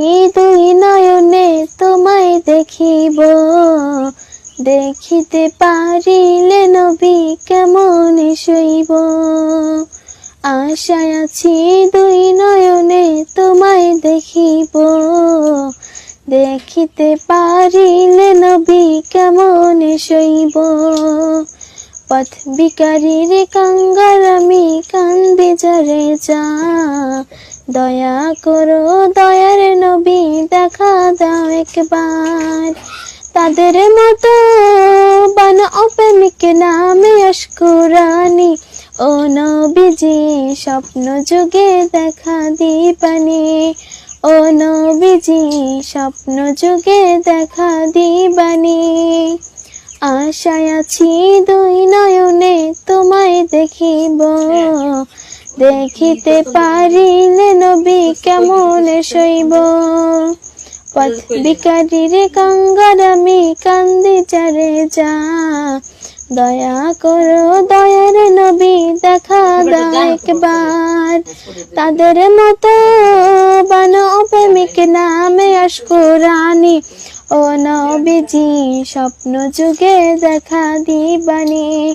দুই নয়নে তোমায় দেখিব। দেখিতে পারিলে নবী কেমন শৈব। আশায় আছি দুই নয়নে তোমায় দেখিব। দেখিতে পারিলে নবী কেমন শৈব। পথ বিকারীর কাঙ্গার আমি কান্দি যারে যা। দয়া করো দয়ার নবী দেখা দাও একবার। তাদের মতো বান অপ্রেমিক নামে অস্কুরানি ও নবীজি, স্বপ্ন যুগে দেখা দিবানি। ও নবীজি, স্বপ্ন যুগে দেখা দিবানি। আশায় আছি দুই নয়নে তোমায় দেখিব। দেখিতে পারিলে নবী কেমন শৈব। পথ বিকারীর কাঙ্গার আমি কান্দি চারে যা। দয়া করো দয়ার নবী, দেখা দাও একবার। তাদের মতো বানো প্রেমিক নামে অস্কুরানি ও নবীজি স্বপ্ন যুগে দেখা দিবানি।